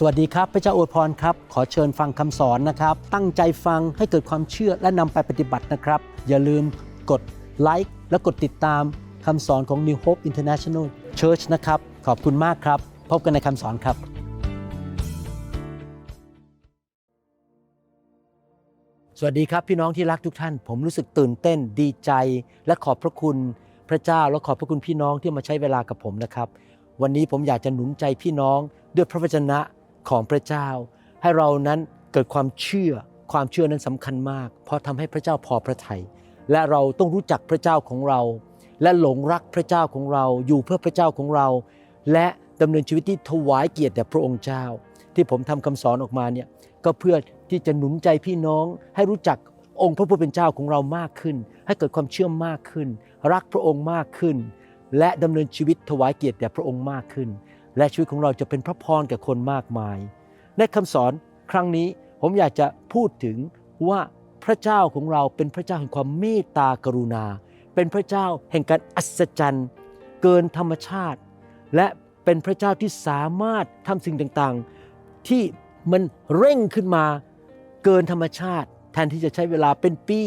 สวัสดีครับ พระเจ้าอวยพรครับ ขอเชิญฟังคำสอนนะครับ ตั้งใจฟังให้เกิดความเชื่อและนำไปปฏิบัตินะครับ อย่าลืมกดไลค์และกดติดตามคำสอนของ New Hope International Church นะครับ ขอบคุณมากครับ พบกันในคำสอนครับ สวัสดีครับพี่น้องที่รักทุกท่าน ผมรู้สึกตื่นเต้นดีใจ และขอบพระคุณพระเจ้าและขอบพระคุณพี่น้องที่มาใช้เวลากับผมนะครับ วันนี้ผมอยากจะหนุนใจพี่น้องด้วยพระวจนะ ของพระเจ้า ให้เรานั้นเกิดความเชื่อ ความเชื่อนั้นสำคัญมาก เพราะทำให้พระเจ้าพอพระทัยและเราต้องรู้จักพระเจ้าของเรา และหลงรักพระเจ้าของเรา อยู่เพื่อพระเจ้าของเรา และดำเนินชีวิตที่ถวายเกียรติแด่พระองค์เจ้า ที่ผมทำคำสอนออกมาเนี่ยก็เพื่อที่จะหนุนใจพี่น้อง ให้รู้จักองค์พระผู้เป็นเจ้าของเรามากขึ้น ให้เกิดความเชื่อมากขึ้น รักพระองค์มากขึ้น และดำเนินชีวิตถวายเกียรติแด่พระองค์มากขึ้น และชีวิตของเราจะเป็นพระพรแก่คนมากมาย ในคำสอนครั้งนี้ผมอยากจะพูดถึงว่าพระเจ้าของเราเป็นพระเจ้าแห่งความเมตตากรุณา เป็นพระเจ้าแห่งการอัศจรรย์ เกินธรรมชาติ และเป็นพระเจ้าที่สามารถทำสิ่งต่างๆ ที่มันเร่งขึ้นมาเกินธรรมชาติ แทนที่จะใช้เวลาเป็นปี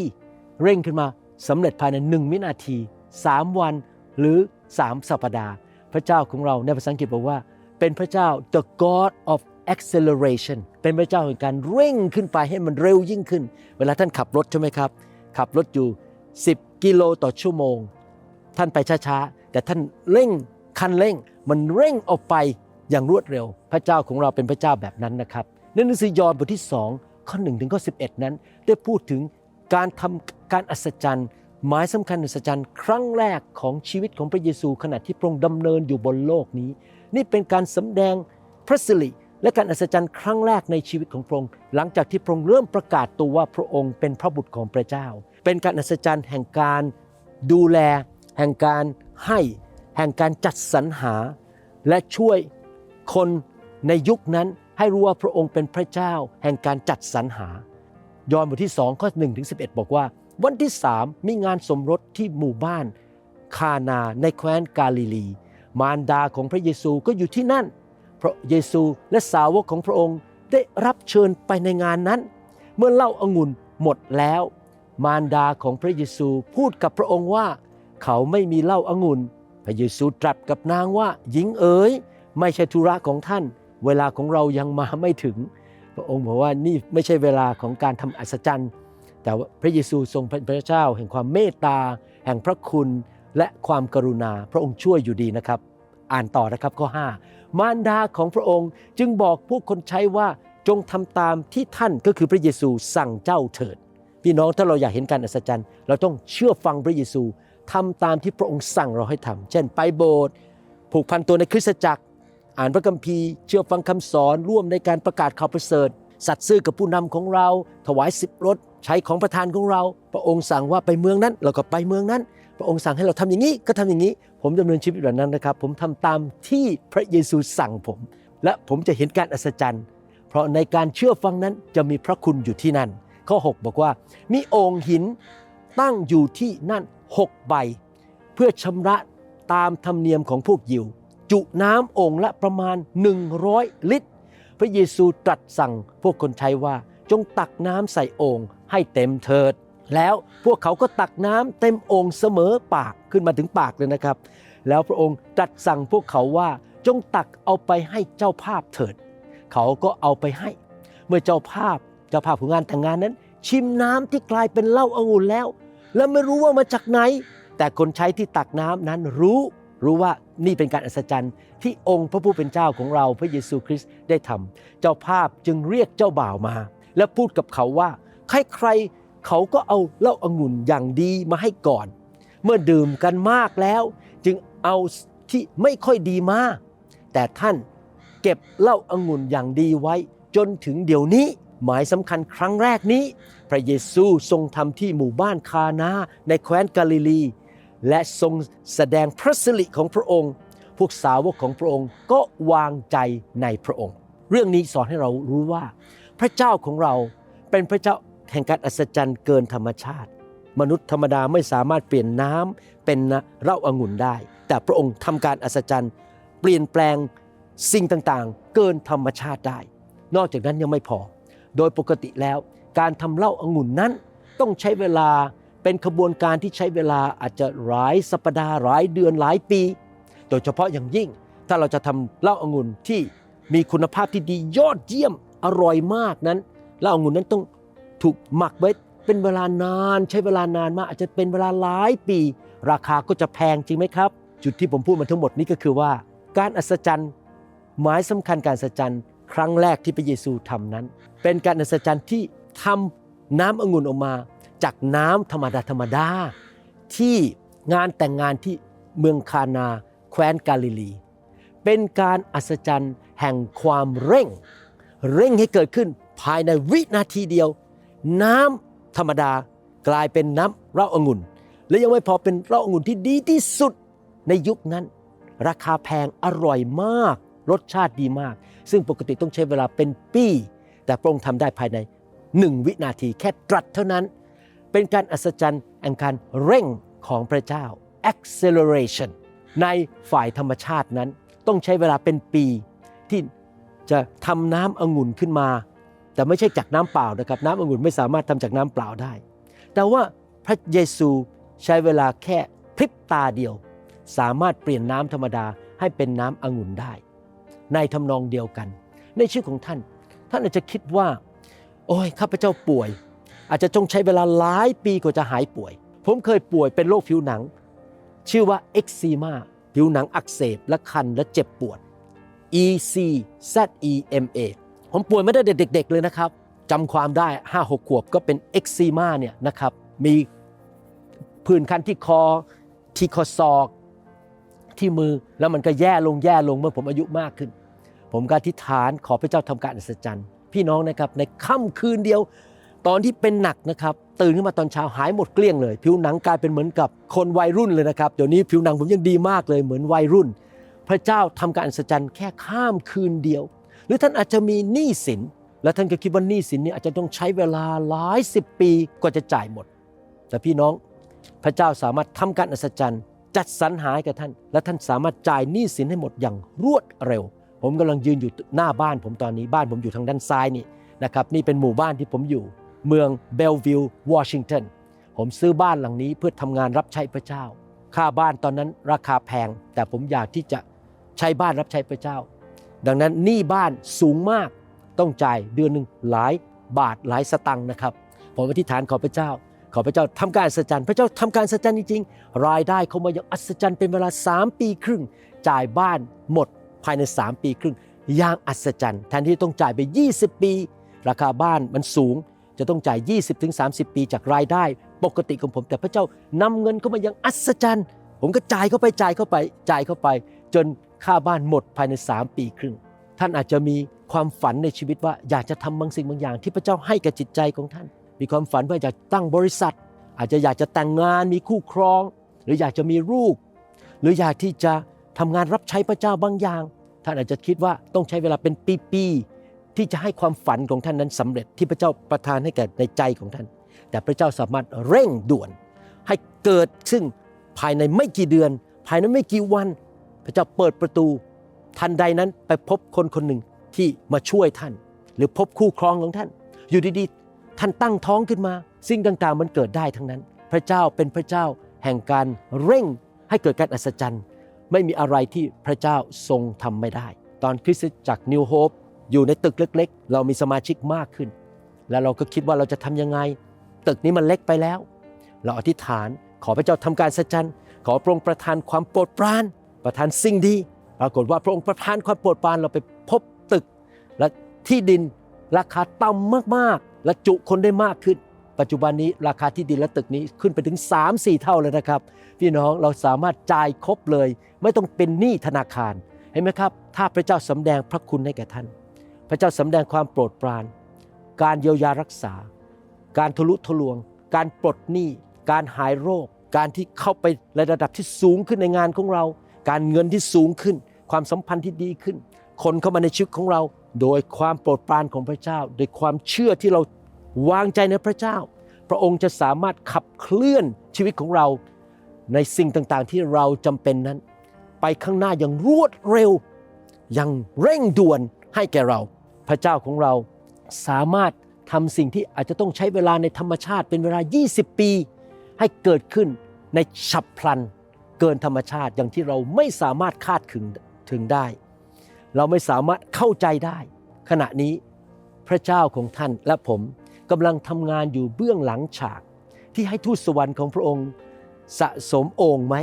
เร่งขึ้นมาสำเร็จภายในหนึ่งวินาที 3 วันหรือ 3 สัปดาห์ พระเจ้าของเราในภาษาอังกฤษบอกว่า เป็นพระเจ้า the God of acceleration เป็นพระเจ้าแห่งการเร่งขึ้นไปให้มันเร็วยิ่งขึ้น เวลาท่านขับรถใช่ไหมครับ ขับรถอยู่ 10 กิโลต่อชั่วโมง ท่านไปช้าๆ แต่ท่านเร่งคันเร่ง มันเร่งออกไปอย่างรวดเร็ว พระเจ้าของเราเป็นพระเจ้าแบบนั้นนะครับในหนังสือยอห์นบทที่ 2 ข้อ1ถึงข้อ11 นั้น ได้พูดถึงการทำการอัศจรรย์ หมายสำคัญอัศจรรย์ครั้งแรกของชีวิตของพระเยซูขณะที่พระองค์ดำเนินอยู่บนโลกนี้ นี่เป็นการสำแดงพระสิริและการอัศจรรย์ครั้งแรกในชีวิตของพระองค์หลังจากที่พระองค์เริ่มประกาศตัวว่าพระองค์เป็นพระบุตรของพระเจ้า เป็นการอัศจรรย์แห่งการดูแล แห่งการให้ แห่งการจัดสรรหา และช่วยคนในยุคนั้นให้รู้ว่าพระองค์เป็นพระเจ้า แห่งการจัดสรรหายอห์นบทที่2ข้อ1ถึง11 บอกว่า วันที่สามมีงานสมรสที่หมู่บ้านคานาในแคว้นกาลิลี มารดาของพระเยซูก็อยู่ที่นั่น พระเยซูและสาวกของพระองค์ได้รับเชิญไปในงานนั้น เมื่อเหล้าอางุ่นหมดแล้ว มารดาของพระเยซูพูดกับพระองค์ว่า เขาไม่มีเหล้าอางุ่น พระเยซูตรัสกับนางว่าหญิงเอ๋ยไม่ใช่ธุระของท่าน เวลาของเรายังมาไม่ถึง พระองค์บอกว่านี่ไม่ใช่เวลาของการทำอัศจรรย์ แต่ว่าพระเยซูทรงเป็นพระเจ้า แห่งความเมตตา แห่งพระคุณและความกรุณาพระองค์ช่วยอยู่ดีนะครับ อ่านต่อนะครับข้อ 5 มารดาของพระองค์จึงบอกพวกคนใช้ว่าจงทำตามที่ท่านก็คือพระเยซูสั่งเจ้าเถิด พี่น้องถ้าเราอยากเห็นการอัศจรรย์ เราต้องเชื่อฟังพระเยซูทำตามที่พระองค์สั่งเราให้ทำเช่นไปโบสถ์ผูกพันตัวในคริสตจักร อ่านพระคัมภีร์ เชื่อฟังคำสอนร่วมในการประกาศข่าวประเสริฐ สัตย์ซื่อกับผู้นำของเรา ถวายสิบรถ ใช้ของประทานของเรา พระองค์สั่งว่าไปเมืองนั้น เราก็ไปเมืองนั้น พระองค์สั่งให้เราทำอย่างนี้ก็ทำอย่างนี้ ผมดำเนินชีวิตแบบนั้นนะครับ ผมทำตามที่พระเยซูสั่งผม และผมจะเห็นการอัศจรรย์ เพราะในการเชื่อฟังนั้นจะมีพระคุณอยู่ที่นั่น ข้อ 6 บอกว่า มีโอ่งหินตั้งอยู่ที่นั่น6ใบ เพื่อชำระตามธรรมเนียมของพวกยิว จุน้ำโอ่งละประมาณ 100 ลิตร พระเยซูตรัสสั่งพวกคนใช้ว่าจงตักน้ำใส่โอ่ง ให้เต็มเถิด แล้วพวกเขาก็ตักน้ำเต็มโอ่งเสมอปากขึ้นมาถึงปากเลยนะครับ แล้วพระองค์ตรัสสั่งพวกเขาว่าจงตักเอาไปให้เจ้าภาพเถิด เขาก็เอาไปให้ เมื่อเจ้าภาพเจ้าภาพของงานแต่งงานนั้น ชิมน้ำที่กลายเป็นเหล้าองุ่นแล้ว และไม่รู้ว่ามาจากไหน แต่คนใช้ที่ตักน้ำนั้นรู้รู้ว่านี่เป็นการอัศจรรย์ที่องค์พระผู้เป็นเจ้าของเราพระเยซูคริสต์ได้ทำเจ้าภาพจึงเรียกเจ้าบ่าวมา และพูดกับเขาว่า ใครๆเขาก็เอาเหล้าองุ่นอย่างดีมาให้ก่อน เมื่อดื่มกันมากแล้ว จึงเอาที่ไม่ค่อยดีมา แต่ท่านเก็บเหล้าองุ่นอย่างดีไว้ จนถึงเดี๋ยวนี้หมายสำคัญครั้งแรกนี้ พระเยซูทรงทำที่หมู่บ้านคานาในแคว้นกาลิลี และทรงแสดงพระสิริของพระองค์ พวกสาวกของพระองค์ก็วางใจในพระองค์ เรื่องนี้สอนให้เรารู้ว่า พระเจ้าของเราเป็นพระเจ้า แห่งการอัศจรรย์เกินธรรมชาติ มนุษย์ธรรมดาไม่สามารถเปลี่ยนน้ำเป็นเหล้าองุ่นได้ แต่พระองค์ทำการอัศจรรย์ เปลี่ยนแปลงสิ่งต่างๆ เกินธรรมชาติได้ นอกจากนั้นยังไม่พอ โดยปกติแล้ว การทำเหล้าองุ่นนั้น ต้องใช้เวลาเป็นขบวนการที่ใช้เวลาอาจจะหลายสัปดาห์หลายเดือนหลายปี โดยเฉพาะอย่างยิ่ง ถ้าเราจะทำเหล้าองุ่นที่มีคุณภาพที่ดียอดเยี่ยมอร่อยมากนั้นเหล้าองุ่นนั้นต้อง ถูกหมักไว้เป็นเวลานานใช้เวลานานมากอาจจะเป็นเวลาหลายปี ราคาก็จะแพงจริงไหมครับ จุดที่ผมพูดมาทั้งหมดนี้ก็คือว่า การอัศจรรย์ หมายสำคัญการอัศจรรย์ ครั้งแรกที่พระเยซูทำนั้น เป็นการอัศจรรย์ที่ทำน้ำองุ่นออกมา จากน้ำธรรมดาธรรมดาที่งานแต่งงานที่เมืองคานา แคว้นกาลิลี เป็นการอัศจรรย์แห่งความเร่ง เร่งให้เกิดขึ้นภายในวินาทีเดียว น้ำธรรมดากลายเป็นน้ำเล้าองุ่น และยังไม่พอเป็นเล้าองุ่นที่ดีที่สุดในยุคนั้น ราคาแพงอร่อยมาก รสชาติดีมาก ซึ่งปกติต้องใช้เวลาเป็นปีแต่พระองค์ทำได้ภายในหนึ่งวินาทีแค่ตรัสเท่านั้น เป็นการอัศจรรย์แห่งการเร่งของพระเจ้า acceleration ในฝ่ายธรรมชาตินั้น ต้องใช้เวลาเป็นปีที่จะทำน้ำองุ่นขึ้นมา แต่ไม่ใช่จากน้ำเปล่านะครับ น้ำองุ่นไม่สามารถทำจากน้ำเปล่าได้ แต่ว่าพระเยซูใช้เวลาแค่พริบตาเดียว สามารถเปลี่ยนน้ำธรรมดาให้เป็นน้ำองุ่นได้ ในทำนองเดียวกัน ในชีวิตของท่าน ท่านอาจจะคิดว่า โอ้ยข้าพเจ้าป่วย อาจจะต้องใช้เวลาหลายปีกว่าจะหายป่วย ผมเคยป่วยเป็นโรคผิวหนัง ชื่อว่าเอ็กซีมาผิวหนังอักเสบและคันและเจ็บปวด E C Z E M A ผมป่วยไม่ได้เด็ก ๆ เลยนะครับจำความได้ 5-6 ขวบก็เป็นเอ็กซีมาเนี่ยนะครับมีผื่นคันที่คอที่ข้อศอกที่มือแล้วมันก็แย่ลงแย่ลงเมื่อผมอายุมากขึ้น ผมก็อธิษฐานขอพระเจ้าทำการอัศจรรย์ พี่น้องนะครับในค่ำคืนเดียว ตอนที่เป็นหนักนะครับ ตื่นขึ้นมาตอนเช้าหายหมดเกลี้ยงเลย ผิวหนังกลายเป็นเหมือนกับคนวัยรุ่นเลยนะครับเดี๋ยวนี้ผิวหนังผมยังดีมากเลยเหมือนวัยรุ่น พระเจ้าทำการอัศจรรย์แค่ข้ามคืนเดียว หรือท่านอาจจะมีหนี้สิน และท่านก็คิดว่าหนี้สินนี้อาจจะต้องใช้เวลาหลายสิบปีกว่าจะจ่ายหมด แต่พี่น้องพระเจ้าสามารถทำการอัศจรรย์ จัดสรรหาให้กับท่าน และท่านสามารถจ่ายหนี้สินให้หมดอย่างรวดเร็ว ผมกำลังยืนอยู่หน้าบ้านผมตอนนี้บ้านผมอยู่ทางด้านซ้ายนี่นะครับนี่เป็นหมู่บ้านที่ผมอยู่ เมืองเบลวิลวอชิงตันผมซื้อบ้านหลังนี้เพื่อทำงานรับใช้พระเจ้า ค่าบ้านตอนนั้นราคาแพง แต่ผมอยากที่จะใช้บ้านรับใช้พระเจ้า ดังนั้นหนี้บ้านสูงมากต้องจ่ายเดือนหนึ่งหลายบาทหลายสตังค์นะครับผมอธิษฐานขอพระเจ้า ขอพระเจ้าทำการอัศจรรย์พระเจ้าทำการอัศจรรย์จริงๆ รายได้เขามาอย่างอัศจรรย์เป็นเวลา 3 ปีครึ่ง จ่ายบ้านหมดภายใน 3 ปีครึ่งอย่างอัศจรรย์แทนที่ต้องจ่ายไป 20 ปี ราคาบ้านมันสูง จะต้องจ่าย 20-30 ปีจากรายได้ปกติของผม แต่พระเจ้านำเงินเข้ามาอย่างอัศจรรย์ ผมก็จ่ายเข้าไปจ่ายเข้าไปจ่ายเข้าไป จน ค่าบ้านหมดภายใน 3 ปีครึ่ง ท่านอาจจะมีความฝันในชีวิตว่าอยากจะทำบางสิ่งบางอย่าง ที่พระเจ้าให้กับจิตใจของท่าน มีความฝันว่าอยากตั้งบริษัท อาจจะอยากจะแต่งงานมีคู่ครอง หรืออยากจะมีลูก หรืออยากที่จะทำงานรับใช้พระเจ้าบางอย่าง ท่านอาจจะคิดว่าต้องใช้เวลาเป็นปีๆที่จะให้ความฝันของท่านนั้นสำเร็จที่พระเจ้าประทานให้แก่ในใจของท่าน แต่พระเจ้าสามารถเร่งด่วน ให้เกิดซึ่งภายในไม่กี่เดือน ภายในไม่กี่วัน พระเจ้าเปิดประตูทันใดนั้นไปพบคนคนหนึ่งที่มาช่วยท่าน หรือพบคู่ครองของท่าน อยู่ดีๆ ท่านตั้งท้องขึ้นมา สิ่งต่างๆ มันเกิดได้ทั้งนั้น พระเจ้าเป็นพระเจ้าแห่งการเร่งให้เกิดการอัศจรรย์ ไม่มีอะไรที่พระเจ้าทรงทำไม่ได้ ตอนคริสตจักรนิวโฮปอยู่ในตึกเล็ก ๆ เรามีสมาชิกมากขึ้น แล้วเราก็คิดว่าเราจะทำยังไง ตึกนี้มันเล็กไปแล้ว เราอธิษฐานขอพระเจ้าทำการอัศจรรย์ขอพระองค์ประทานความโปรดปราน ประทานสิ่งดี ปรากฏว่าพระองค์ประทานความโปรดปรานเราไปพบตึก และที่ดินราคาต่ำมากๆ และจุคนได้มากขึ้น ปัจจุบันนี้ราคาที่ดินและตึกนี้ขึ้นไปถึง 3-4 เท่าเลยนะครับ พี่น้องเราสามารถจ่ายครบเลย ไม่ต้องเป็นหนี้ธนาคารเห็นไหมครับ ถ้าพระเจ้าสำแดงพระคุณให้แก่ท่าน พระเจ้าสำแดงความโปรดปราน การเยียวยารักษา การทะลุทะลวง การปลดหนี้ การหายโรค การที่เข้าไปในระดับที่สูงขึ้นในงานของเรา การเงินที่สูงขึ้น ความสัมพันธ์ที่ดีขึ้น คนเข้ามาในชีวิตของเรา โดยความโปรดปรานของพระเจ้า โดยความเชื่อที่เราวางใจในพระเจ้า พระองค์จะสามารถขับเคลื่อนชีวิตของเรา ในสิ่งต่างๆ ที่เราจำเป็นนั้น ไปข้างหน้าอย่างรวดเร็วอย่างเร่งด่วนให้แก่เรา พระเจ้าของเราสามารถทำสิ่งที่อาจจะต้องใช้เวลาในธรรมชาติเป็นเวลา 20 ปี ให้เกิดขึ้นในฉับพลัน เกินธรรมชาติอย่างที่เราไม่สามารถคาดถึงถึงได้ เราไม่สามารถเข้าใจได้ ขณะนี้พระเจ้าของท่านและผมกำลังทำงานอยู่เบื้องหลังฉาก ที่ให้ทูตสวรรค์ของพระองค์สะสมโอ่งไหม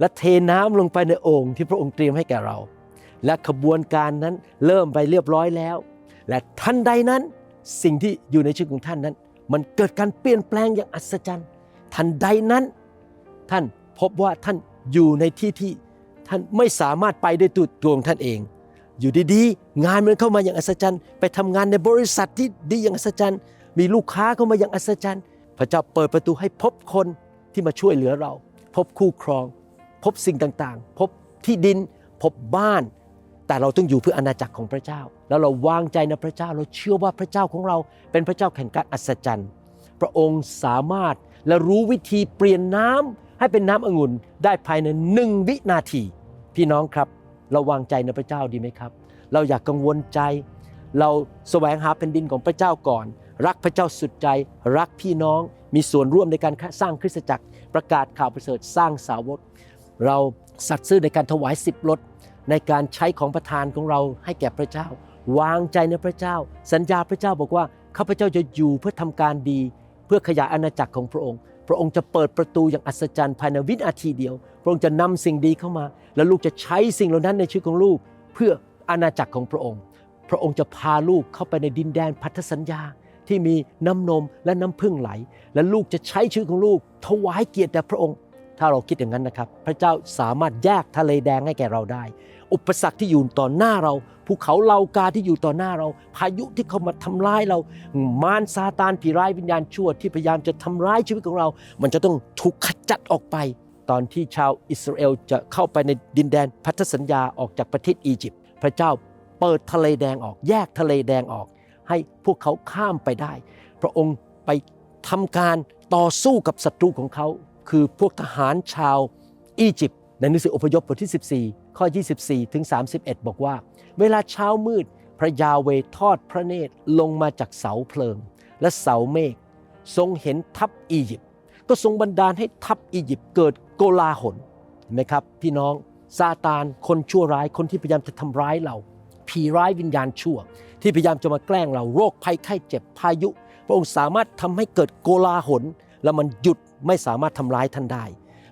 และเทน้ำลงไปในโอ่งที่พระองค์เตรียมให้แก่เรา และขบวนการนั้นเริ่มไปเรียบร้อยแล้ว และทันใดนั้นสิ่งที่อยู่ในชีวิตของท่านนั้น มันเกิดการเปลี่ยนแปลงอย่างอัศจรรย์ ทันใดนั้น ท่านพบว่าท่าน อยู่ในที่ที่ท่านไม่สามารถไปด้วยตัวของท่านเอง อยู่ดีๆ งานมันเข้ามาอย่างอัศจรรย์ ไปทำงานในบริษัทที่ดีอย่างอัศจรรย์ มีลูกค้าเข้ามาอย่างอัศจรรย์ พระเจ้าเปิดประตูให้พบคนที่มาช่วยเหลือเรา พบคู่ครอง พบสิ่งต่างๆ พบที่ดิน พบบ้าน แต่เราต้องอยู่เพื่ออาณาจักรของพระเจ้า แล้วเราวางใจในพระเจ้า เราเชื่อว่าพระเจ้าของเราเป็นพระเจ้าแห่งการอัศจรรย์ พระองค์สามารถและรู้วิธีเปลี่ยนน้ำ ให้เป็นน้ำองุ่นได้ภายในหนึ่งวินาที พี่น้องครับเราวางใจในพระเจ้าดีไหมครับ เราอยากกังวลใจ เราแสวงหาแผ่นดินของพระเจ้าก่อน รักพระเจ้าสุดใจ รักพี่น้องมีส่วนร่วมในการสร้างคริสตจักร ประกาศข่าวประเสริฐสร้างสาวก เราสัตย์ซื่อในการถวายสิบลดในการใช้ของประทานของเราให้แก่พระเจ้า วางใจในพระเจ้า สัญญาพระเจ้าบอกว่าข้าพเจ้าจะอยู่เพื่อทำการดี เพื่อขยายอาณาจักรของพระองค์ พระองค์จะเปิดประตูอย่างอัศจรรย์ภายในวินาทีเดียว พระองค์จะนำสิ่งดีเข้ามา แล้วลูกจะใช้สิ่งเหล่านั้นในชีวิตของลูก เพื่ออาณาจักรของพระองค์ พระองค์จะพาลูกเข้าไปในดินแดนพันธสัญญาที่มีน้ำนมและน้ำพึ่งไหล และลูกจะใช้ชีวิตของลูกถวายเกียรติแด่พระองค์ ถ้าเราคิดอย่างนั้นนะครับ พระเจ้าสามารถแยกทะเลแดงให้แก่เราได้ อุปสรรคที่อยู่ต่อหน้าเรา ภูเขาเหล่ากาที่อยู่ต่อหน้าเรา พายุที่เข้ามาทำร้ายเรา มารซาตานผีร้ายวิญญาณชั่วที่พยายามจะทำร้ายชีวิตของเรา มันจะต้องถูกขจัดออกไป ตอนที่ชาวอิสราเอลจะเข้าไปในดินแดนพันธสัญญาออกจากประเทศอียิปต์พระเจ้าเปิดทะเลแดงออก แยกทะเลแดงออก ให้พวกเขาข้ามไปได้ พระองค์ไปทำการต่อสู้กับศัตรูของเขา คือพวกทหารชาวอียิปต์ในหนังสืออพยพบทที่ 14 ข้อ 24 ถึง 31 บอกว่า เวลาเช้ามืดพระยาเวทอดพระเนตรลงมาจากเสาเพลิง และเสาเมฆทรงเห็นทัพอียิปต์ก็ทรงบันดาลให้ทัพอียิปต์เกิดโกลาหลเห็นไหมครับ พี่น้องซาตานคนชั่วร้ายคนที่พยายามจะทำร้ายเรา ผีร้ายวิญญาณชั่ว ที่พยายามจะมาแกล้งเราโรคภัยไข้เจ็บพายุ พระองค์สามารถทำให้เกิดโกลาหล แล้วมันหยุดไม่สามารถทำร้ายท่านได้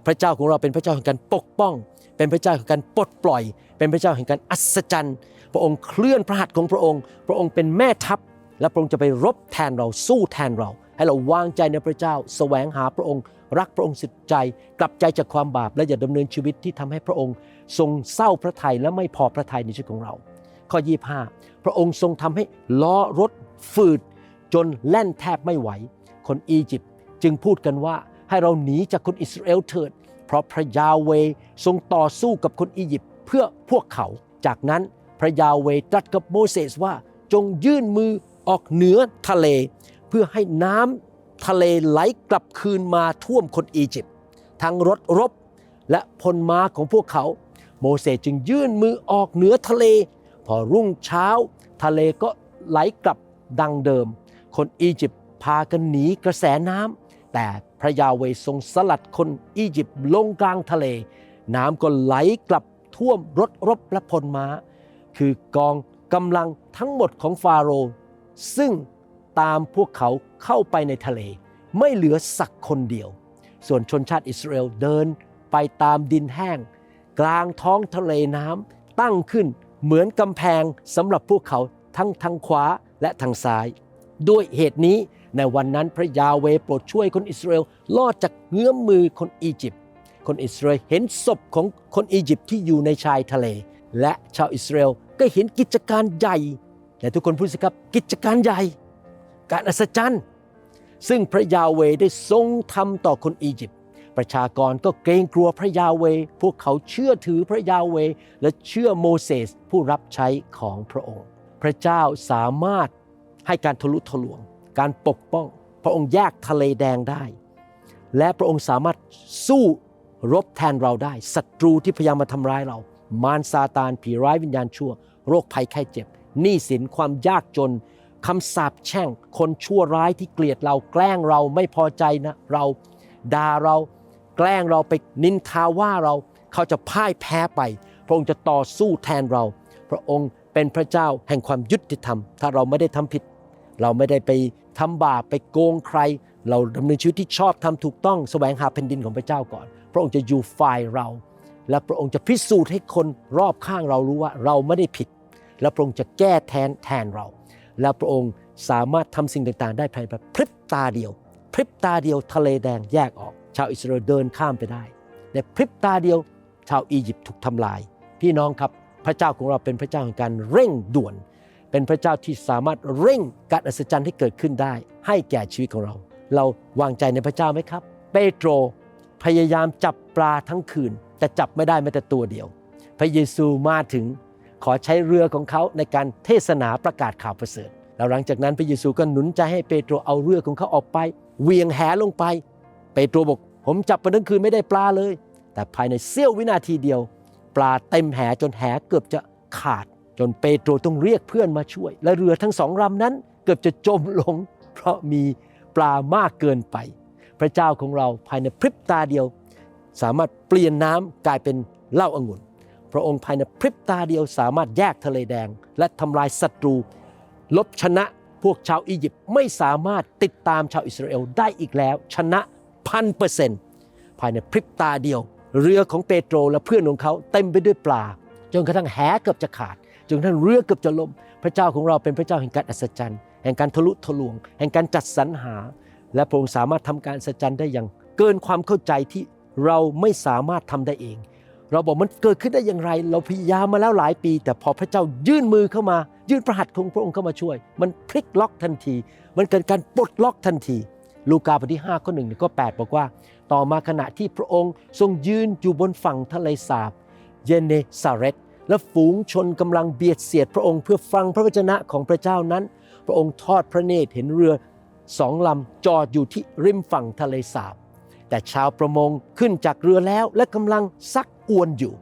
พระเจ้าของเราเป็นพระเจ้าแห่งการปกป้อง เป็นพระเจ้าแห่งการปลดปล่อย เป็นพระเจ้าแห่งการอัศจรรย์ พระองค์เคลื่อนพระหัตถ์ของพระองค์ พระองค์เป็นแม่ทัพ และพระองค์จะไปรบแทนเราสู้แทนเรา ให้เราวางใจในพระเจ้า แสวงหาพระองค์ รักพระองค์สุดใจ กลับใจจากความบาป และอย่าดำเนินชีวิตที่ทำให้พระองค์ ทรงเศร้าพระทัยและไม่พอพระทัยในชีวิตของเรา ข้อ 25 พระองค์ทรงทำให้ล้อรถฝืด จนแล่นแทบไม่ไหว คนอียิปต์จึงพูดกันว่าให้เราหนีจากคนอิสราเอลเถิด เพราะพระยาเวทรงต่อสู้กับคนอียิปต์เพื่อพวกเขา จากนั้นพระยาเวตรัสกับโมเสสว่าจงยื่นมือออกเหนือทะเล เพื่อให้น้ำทะเลไหลกลับคืนมาท่วมคนอียิปต์ทั้งรถรบและพลม้าของพวกเขา โมเสสจึงยื่นมือออกเหนือทะเล พอรุ่งเช้า ทะเลก็ไหลกลับดังเดิม คนอียิปต์พากันหนีกระแสน้ำแต่ พระยาเวทรงสลัดคนอียิปต์ลงกลางทะเล น้ำก็ไหลกลับท่วมรถรบและพลม้า คือกองกำลังทั้งหมดของฟาโรห์ซึ่งตามพวกเขาเข้าไปในทะเล ไม่เหลือสักคนเดียว ส่วนชนชาติอิสราเอลเดินไปตามดินแห้ง กลางท้องทะเลน้ำตั้งขึ้นเหมือนกำแพงสำหรับพวกเขาทั้งทางขวาและทางซ้าย ด้วยเหตุนี้ ในวันนั้นพระยาเวโปรดช่วยคนอิสราเอลลอดจากเงื้อมมือคนอียิปต์ คนอิสราเอลเห็นศพของคนอียิปต์ที่อยู่ในชายทะเล และชาวอิสราเอลก็เห็นกิจการใหญ่ และทุกคนพูดสิครับกิจการใหญ่ การอัศจรรย์ ซึ่งพระยาเวได้ทรงทำต่อคนอียิปต์ประชากรก็เกรงกลัวพระยาเว พวกเขาเชื่อถือพระยาเว และเชื่อโมเสสผู้รับใช้ของพระองค์ พระเจ้าสามารถให้การทะลุทะลวง การปกป้อง พระองค์แยกทะเลแดงได้ และพระองค์สามารถสู้รบแทนเราได้ศัตรูที่พยายามมาทำร้ายเรา มารซาตานผีร้ายวิญญาณชั่ว โรคภัยไข้เจ็บหนี้สินความยากจนคำสาปแช่ง คนชั่วร้ายที่เกลียดเราแกล้งเราไม่พอใจนะเราด่าเราแกล้งเราไปนินทาว่าเราเขาจะพ่ายแพ้ไป พระองค์จะต่อสู้แทนเรา พระองค์เป็นพระเจ้าแห่งความยุติธรรม ถ้าเราไม่ได้ทำผิด เราไม่ได้ไป ทำบาปไปโกงใคร เราดำเนินชีวิตที่ชอบทำถูกต้องแสวงหาแผ่นดินของพระเจ้าก่อน พระองค์จะอยู่ฝ่ายเรา และพระองค์จะพิสูจน์ให้คนรอบข้างเรารู้ว่าเราไม่ได้ผิด และพระองค์จะแก้แทนแทนเรา และพระองค์สามารถทำสิ่งต่างๆ ได้ภายในพริบตาเดียว พริบตาเดียวทะเลแดงแยกออก ชาวอิสราเอลเดินข้ามไปได้ในพริบตาเดียว ชาวอียิปต์ถูกทำลาย พี่น้องครับพระเจ้าของเราเป็นพระเจ้าแห่งการเร่งด่วน เป็นพระเจ้าที่สามารถเร่งการอัศจรรย์ให้เกิดขึ้นได้ ให้แก่ชีวิตของเรา เราวางใจในพระเจ้าไหมครับ เปโตรพยายามจับปลาทั้งคืน แต่จับไม่ได้แม้แต่ตัวเดียว พระเยซูมาถึงขอใช้เรือของเขาในการเทศนาประกาศข่าวประเสริฐแล้วหลังจากนั้นพระเยซูก็หนุนใจให้เปโตรเอาเรือของเขาออกไปเหวียงแหลงไป เปโตรบอกผมจับมาทั้งคืนไม่ได้ปลาเลย แต่ภายในเสี้ยววินาทีเดียว ปลาเต็มแหจนแหเกือบจะขาด จนเปโตรต้องเรียกเพื่อนมาช่วย และเรือทั้งสองลำนั้นเกือบจะจมลง เพราะมีปลามากเกินไป พระเจ้าของเราภายในพริบตาเดียว สามารถเปลี่ยนน้ำกลายเป็นเหล้าองุ่น พระองค์ภายในพริบตาเดียวสามารถแยกทะเลแดง และทำลายศัตรู ลบชนะพวกชาวอียิปต์ไม่สามารถติดตามชาวอิสราเอลได้อีกแล้ว ชนะพันเปอร์เซนต์ภายในพริบตาเดียว เรือของเปโตรและเพื่อนของเขาเต็มไปด้วยปลา จนกระทั่งแหเกือบจะขาด จนทั่งเรือเกือบจะล่มพระเจ้าของเราเป็นพระเจ้าแห่งการอัศจรรย์ แห่งการทะลุทะลวง แห่งการจัดสรรหา และพระองค์สามารถทำการอัศจรรย์ได้อย่างเกินความเข้าใจที่เราไม่สามารถทำได้เอง เราบอกมันเกิดขึ้นได้อย่างไร เราพยายามมาแล้วหลายปี แต่พอพระเจ้ายื่นมือเข้ามา ยื่นพระหัตของพระองค์เข้ามาช่วย มันพลิกล็อกทันที มันเกิดการปลดล็อกทันที ลูกาบทที่5ข้อ1ก็8บอกว่า ต่อมาขณะที่พระองค์ทรงยืนอยู่บนฝั่งทะเลสาบเยเนซาเรต และฝูงชนกำลังเบียดเสียดพระองค์เพื่อฟังพระวจนะของพระเจ้านั้น พระองค์ทอดพระเนตรเห็นเรือสองลำจอดอยู่ที่ริมฝั่งทะเลสาบ แต่ชาวประมงขึ้นจากเรือแล้วและกำลังซักอวนอยู่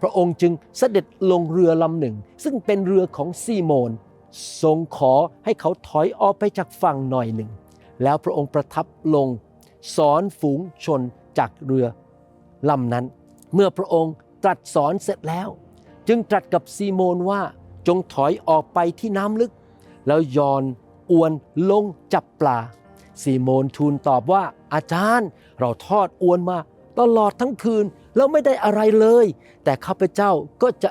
พระองค์จึงเสด็จลงเรือลำหนึ่ง ซึ่งเป็นเรือของซีโมนทรงขอให้เขาถอยออกไปจากฝั่งหน่อยหนึ่ง แล้วพระองค์ประทับลง สอนฝูงชนจากเรือลำนั้น เมื่อพระองค์ตรัสสอนเสร็จแล้ว จึงตรัสกับซีโมนว่าจงถอยออกไปที่น้ำลึก แล้วยอนอวนลงจับปลา ซีโมนทูลตอบว่าอาจารย์เราทอดอวนมาตลอดทั้งคืนแล้วไม่ได้อะไรเลย แต่ข้าพเจ้าก็จะ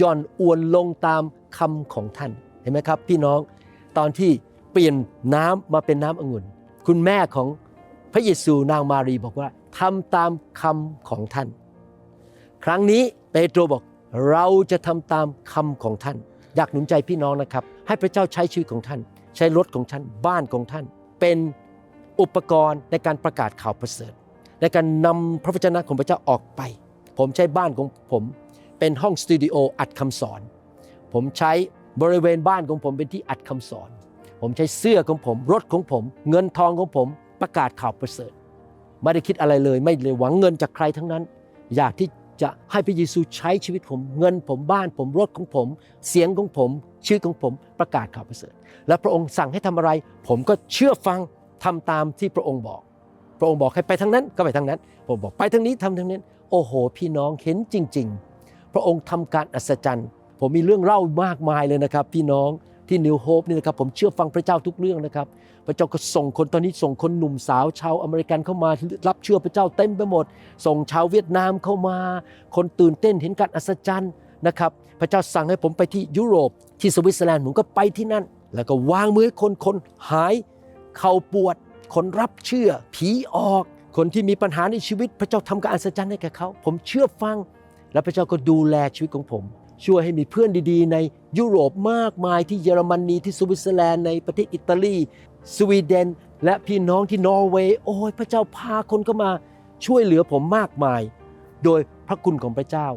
ย่อนอวนลงตามคำของท่านเห็นไหมครับ พี่น้องตอนที่เปลี่ยนน้ำมาเป็นน้ำองุ่น คุณแม่ของพระเยซูนางมารีบอกว่าทำตามคำของท่าน ครั้งนี้เปโตรบอก เราจะทำตามคำของท่าน อยากหนุนใจพี่น้องนะครับ ให้พระเจ้าใช้ชีวิตของท่าน ใช้รถของท่านบ้านของท่าน เป็นอุปกรณ์ในการประกาศข่าวประเสริฐ ในการนำพระวจนะของพระเจ้าออกไป ผมใช้บ้านของผม เป็นห้องสตูดิโออัดคำสอน ผมใช้บริเวณบ้านของผมเป็นที่อัดคำสอน ผมใช้เสื้อของผมรถของผม เงินทองของผมประกาศข่าวประเสริฐ ไม่ได้คิดอะไรเลย ไม่เลยหวังเงินจากใครทั้งนั้น อยากที่ จะให้พระเยซูใช้ชีวิตผม เงินผมบ้านผมรถของผม เสียงของผมชีวิตของผมประกาศข่าวประเสริฐ และพระองค์สั่งให้ทำอะไร ผมก็เชื่อฟังทำตามที่พระองค์บอก พระองค์บอกให้ไปทางนั้นก็ไปทางนั้น ผมบอกไปทางนี้ทำทางนั้น โอ้โห พี่น้องเห็นจริง ๆ พระองค์ทำการอัศจรรย์ ผมมีเรื่องเล่ามากมายเลยนะครับ พี่น้องที่นิวโฮปนี่นะครับผมเชื่อฟังพระเจ้าทุกเรื่องนะครับ พระเจ้าก็ส่งคนตอนนี้ส่งคนหนุ่มสาวชาวอเมริกันเข้ามารับเชื่อพระเจ้าเต็มไปหมด ส่งชาวเวียดนามเข้ามา คนตื่นเต้นเห็นการอัศจรรย์นะครับ พระเจ้าสั่งให้ผมไปที่ยุโรปที่สวิตเซอร์แลนด์ผมก็ไปที่นั่น แล้วก็วางมือคนคนหายเข่าปวด คนรับเชื่อ ผีออก คนที่มีปัญหาในชีวิต พระเจ้าทำการอัศจรรย์ให้แก่เขา ผมเชื่อฟัง และพระเจ้าก็ดูแลชีวิตของผมช่วยให้มีเพื่อนดีๆ ใน ยุโรปมากมายที่เยอรมนีที่สวิตเซอร์แลนด์ในประเทศอิตาลี สวีเดน และพี่น้องที่นอร์เวย์โอ้ยพระเจ้าพาคนเข้ามาช่วยเหลือผมมากมาย โดยพระคุณของพระเจ้า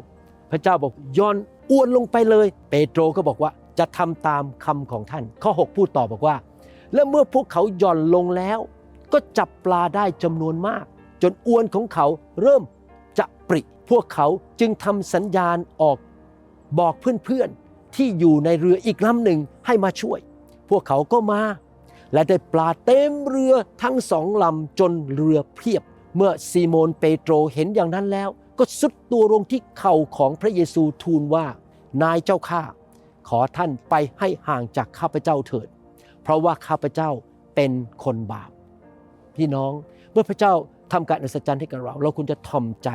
พระเจ้าบอกย้อนอ้วนลงไปเลย เปโตรก็บอกว่าจะทำตามคำของท่าน ข้อ 6 พูดต่อบอกว่า และเมื่อพวกเขาหย่อนลงแล้ว ก็จับปลาได้จำนวนมาก จนอวนของเขาเริ่มจะปริ พวกเขาจึงทำสัญญาณออกบอกเพื่อนๆ ที่อยู่ในเรืออีกลำหนึ่งให้มาช่วย พวกเขาก็มา และได้ปลาเต็มเรือทั้งสองลำจนเรือเพียบ เมื่อซีโมนเปโตรเห็นอย่างนั้นแล้ว ก็สุดตัวลงที่เข่าของพระเยซูทูลว่า นายเจ้าข้าขอท่านไปให้ห่างจากข้าพเจ้าเถิด เพราะว่าข้าพเจ้าเป็นคนบาป พี่น้องเมื่อพระเจ้าทำการอัศจรรย์ให้กับเรา เราควรจะทอมใจ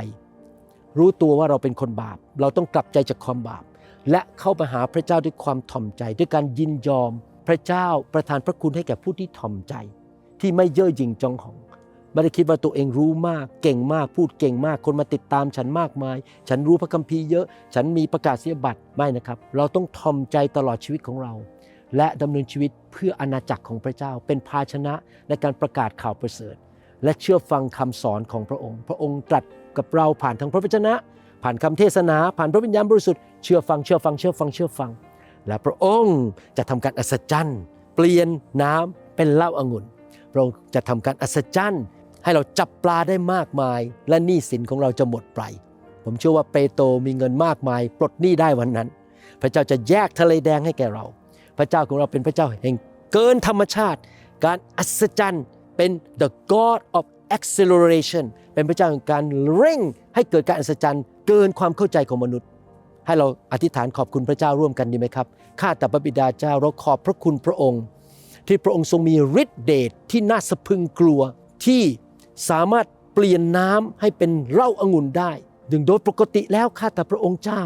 รู้ตัวว่าเราเป็นคนบาป เราต้องกลับใจจากความบาป และเข้าไปหาพระเจ้าด้วยความถ่อมใจ ด้วยการยินยอมพระเจ้าประทานพระคุณให้แก่ผู้ที่ถ่อมใจ ที่ไม่เย่อหยิ่งจองหองไม่ได้คิดว่าตัวเองรู้มาก เก่งมากพูดเก่งมาก คนมาติดตามฉันมากมาย ฉันรู้พระคัมภีร์เยอะ ฉันมีประกาศเสียบัตรไม่นะครับ เราต้องถ่อมใจตลอดชีวิตของเรา และดำเนินชีวิตเพื่ออาณาจักรของพระเจ้า เป็นภาชนะในการประกาศข่าวประเสริฐ และเชื่อฟังคำสอนของพระองค์ พระองค์ตรัสกับเราผ่านทางพระวจนะ ผ่านคำเทศนา ผ่านพระวิญญาณบริสุทธิ์เชื่อฟังเชื่อฟังเชื่อฟังเชื่อฟัง และพระองค์จะทำการอัศจรรย์ เปลี่ยนน้ำเป็นเหล้าอางุ่น พระองค์จะทำการอัศจรรย์ ให้เราจับปลาได้มากมาย และหนี้สินของเราจะหมดไป ผมเชื่อว่าเปโตรมีเงินมากมาย ปลดหนี้ได้วันนั้น พระเจ้าจะแยกทะเลแดงให้แก่เรา พระเจ้าของเราเป็นพระเจ้าแห่งเกินธรรมชาติ การอัศจรรย์เป็น the God of acceleration เป็นพระเจ้าแห่งการเร่งให้เกิดการอัศจรรย์ เกินความเข้าใจของมนุษย์ ให้เราอธิษฐานขอบคุณพระเจ้าร่วมกันดีไหมครับ ข้าแต่พระบิดาเจ้าเราขอบพระคุณพระองค์ ที่พระองค์ทรงมีฤทธิเดชที่น่าสะพึงกลัวที่สามารถเปลี่ยนน้ำให้เป็นเหล้าองุ่นได้ดึงโดยปกติแล้วข้าแต่พระองค์เจ้า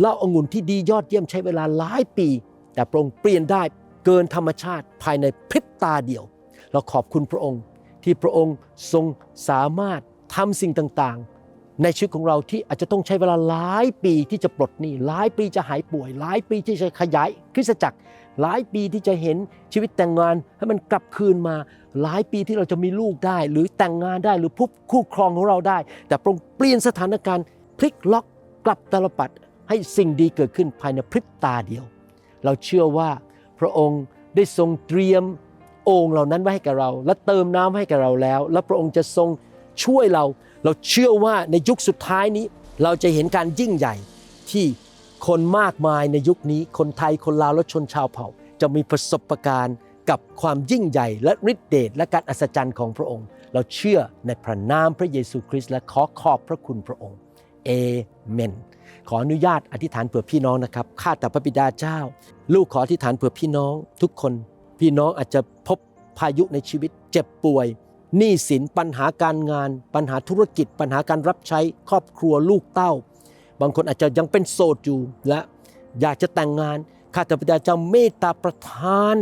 เหล้าองุ่นที่ดียอดเยี่ยมใช้เวลาหลายปี แต่พระองค์เปลี่ยนได้เกินธรรมชาติภายในพริบตาเดียว เราขอบคุณพระองค์ที่พระองค์ทรงสามารถทำสิ่งต่างๆ ในชีวิตของเราที่อาจจะต้องใช้เวลาหลายปีที่จะปลดหนี้หลายปีจะหายป่วย หลายปีที่จะขยายคริสตจักร หลายปีที่จะเห็นชีวิตแต่งงานให้มันกลับคืนมา หลายปีที่เราจะมีลูกได้ หรือแต่งงานได้หรือพบคู่ครองของเราได้ แต่พรงเปลี่ยนสถานการณ์พลิกล็อกกลับตลปัดให้สิ่งดีเกิดขึ้นภายในพริบตาเดียว เราเชื่อว่าพระองค์ได้ทรงเตรียมโอ่งเหล่านั้นไว้ให้กับเรา และเติมน้ำให้กับเราแล้ว และพระองค์จะทรงช่วยเรา เราเชื่อว่าในยุคสุดท้ายนี้ เราจะเห็นการยิ่งใหญ่ที่คนมากมายในยุคนี้ คนไทยคนลาวและชนชาวเผ่า จะมีประสบการณ์กับความยิ่งใหญ่และฤทธิเดชและการอัศจรรย์ของพระองค์ เราเชื่อในพระนามพระเยซูคริสต์และขอขอบพระคุณพระองค์เอเมนขออนุญาตอธิษฐานเผื่อพี่น้องนะครับข้าแต่พระบิดาเจ้า ลูกขออธิษฐานเผื่อพี่น้อง ทุกคน พี่น้องอาจจะพบพายุในชีวิต เจ็บป่วย หนี้สินปัญหาการงาน ปัญหาธุรกิจ ปัญหาการรับใช้ครอบครัวลูกเต้า บางคนอาจจะยังเป็นโสดอยู่และอยากจะแต่งงานข้าแต่พระเจ้าเมตตาประทาน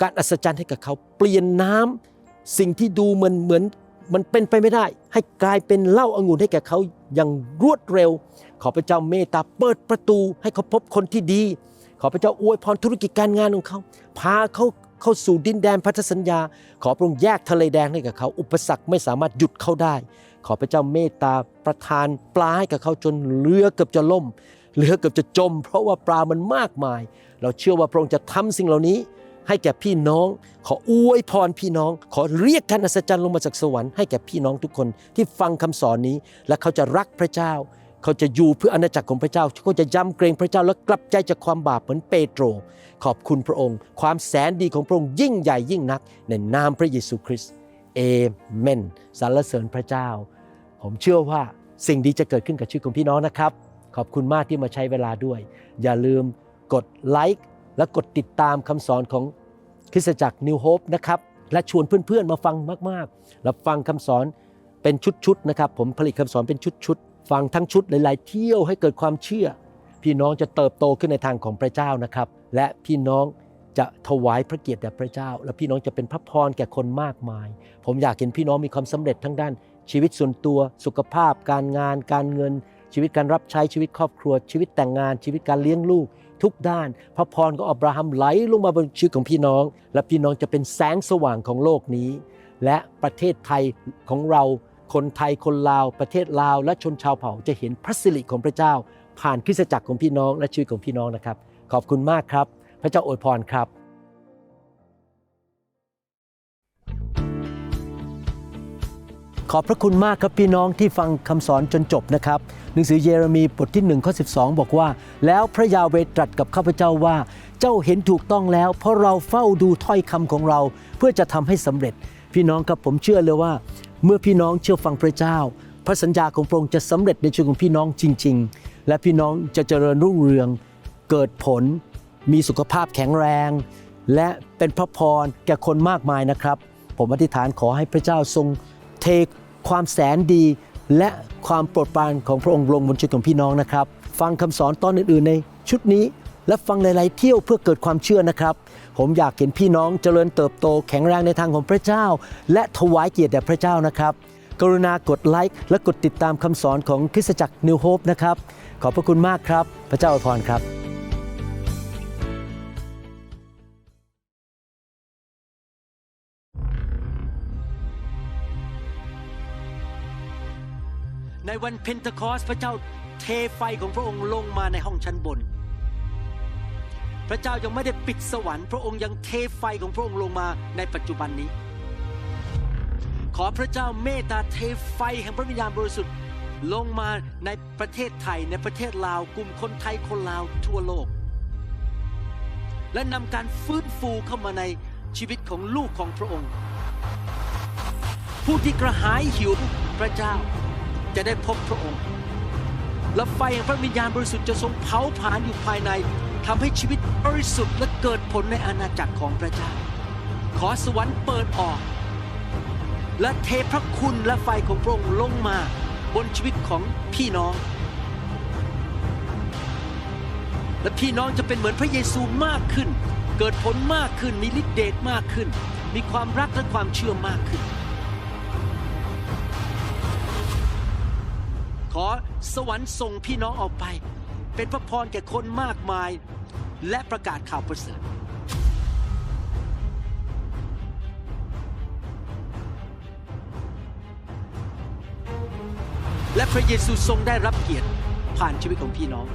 การอัศจรรย์ให้กับเขาเปลี่ยนน้ำสิ่งที่ดูเหมือนเหมือนมันเป็นไปไม่ได้ ให้กลายเป็นเหล้าอางุ่นให้แก่เขาอย่างรวดเร็ว ขอพระเจ้าเมตตาเปิดประตูให้เขาพบคนที่ดี ขอพระเจ้าอวยพรธุรกิจการงานของเขา พาเขา เข้าสู่ดินแดนพันธสัญญา ขอพระองค์แยกทะเลแดงให้กับเขา อุปสรรคไม่สามารถหยุดเขาได้ ขอพระเจ้าเมตตาประทานปลาให้กับเขาจนเรือเกือบจะล่มเรือเกือบจะจม เพราะว่าปลามันมากมาย เราเชื่อว่าพระองค์จะทำสิ่งเหล่านี้ ให้แก่พี่น้อง ขออวยพรพี่น้อง ขอเรียกการอัศจรรย์ลงมาจากสวรรค์ให้แก่พี่น้องทุกคนที่ฟังคำสอนนี้ และเขาจะรักพระเจ้า เขาจะอยู่เพื่ออาณาจักรของพระเจ้าเขาจะยำเกรงพระเจ้าและกลับใจจากความบาปเหมือนเปโตร ขอบคุณพระองค์ ความแสนดีของพระองค์ยิ่งใหญ่ยิ่งนัก ในนามพระเยซูคริสต์เอเมนสรรเสริญพระเจ้า ผมเชื่อว่าสิ่งดีจะเกิดขึ้นกับชีวิตของพี่น้องนะครับ ขอบคุณมากที่มาใช้เวลาด้วย อย่าลืมกดไลค์และกดติดตามคำสอนของคริสตจักรนิวโฮปนะครับและชวนเพื่อนๆมาฟังมากๆ และฟังคำสอนเป็นชุดๆนะครับ ผมผลิตคำสอนเป็นชุดๆ ฟังทั้งชุดหลาย ๆ เที่ยวให้เกิดความเชื่อ พี่น้องจะเติบโตขึ้นในทางของพระเจ้านะครับ และพี่น้องจะถวายพระเกียรติแด่พระเจ้า และพี่น้องจะเป็นพระพรแก่คนมากมาย ผมอยากเห็นพี่น้องมีความสำเร็จทั้งด้าน ชีวิตส่วนตัวสุขภาพ การงาน การเงิน ชีวิตการรับใช้ชีวิตครอบครัว ชีวิตแต่งงาน ชีวิตการเลี้ยงลูก ทุกด้าน พระพรของอับราฮัมไหลลงมาบนชีวิตของพี่น้อง และพี่น้องจะเป็นแสงสว่างของโลกนี้ และประเทศไทยของเรา คนไทยคนลาวประเทศลาว และชนชาวเผ่าจะเห็นพระสิริของพระเจ้า ผ่านคริสตจักรของพี่น้องและชีวิตของพี่น้องนะครับ ขอบคุณมากครับ พระเจ้าอวยพรครับ ขอบพระคุณมากครับพี่น้องที่ฟังคำสอนจนจบนะครับ หนังสือเยเรมีบทที่1ข้อ12 บอกว่า แล้วพระยาเวตรัสกับข้าพเจ้าว่า เจ้าเห็นถูกต้องแล้ว เพราะเราเฝ้าดูถ้อยคำของเรา เพื่อจะทำให้สำเร็จ พี่น้องครับผมเชื่อเลยว่า เมื่อพี่น้องเชื่อฟังพระเจ้า พระสัญญาของพระองค์จะสำเร็จในชีวิตของพี่น้องจริง ๆ และพี่น้องจะเจริญรุ่งเรือง เกิดผล มีสุขภาพแข็งแรง และเป็นพระพรแก่คนมากมายนะครับ ผมอธิษฐานขอให้พระเจ้าทรงเทความแสนดี และความโปรดปรานของพระองค์ลงบนชีวิตของพี่น้องนะครับ ฟังคำสอนตอนอื่นๆในชุดนี้ และฟังหลายๆเที่ยวเพื่อเกิดความเชื่อนะครับ ผมอยากเห็นพี่น้องเจริญเติบโตแข็งแรงในทางของพระเจ้า และถวายเกียรติแด่พระเจ้านะครับ กรุณากดไลค์และกดติดตามคำสอนของคริสตจักรนิวโฮปนะครับ ขอบพระคุณมากครับ พระเจ้าอวยพรครับในวันเพนทคอสพระเจ้าเทไฟของพระองค์ลงมาในห้องชั้นบน พระเจ้ายังไม่ได้ปิดสวรรค์พระองค์ยังเทไฟของพระองค์ลงมาในปัจจุบันนี้ ขอพระเจ้าเมตตาเทไฟแห่งพระวิญญาณบริสุทธิ์ลงมาในประเทศไทยในประเทศลาวกลุ่มคนไทยคนลาวทั่วโลก และนำการฟื้นฟูเข้ามาในชีวิตของลูกของพระองค์ ผู้ที่กระหายหิวพระเจ้าจะได้พบพระองค์และไฟแห่งพระวิญญาณบริสุทธิ์จะทรงเผาผลาญอยู่ภายใน ทำให้ชีวิตบริสุทธิ์และเกิดผลในอาณาจักรของพระเจ้า ขอสวรรค์เปิดออก และเทพระคุณและไฟของพระองค์ลงมาบนชีวิตของพี่น้อง และพี่น้องจะเป็นเหมือนพระเยซูมากขึ้น เกิดผลมากขึ้นมีฤทธิเดชมากขึ้น มีความรักและความเชื่อมากขึ้น ขอสวรรค์ส่งพี่น้องออกไป เป็นพระพรแก่คนมากมาย และประกาศข่าวประเสริฐและพระเยซูทรงได้รับเกียรติผ่านชีวิตของพี่น้อง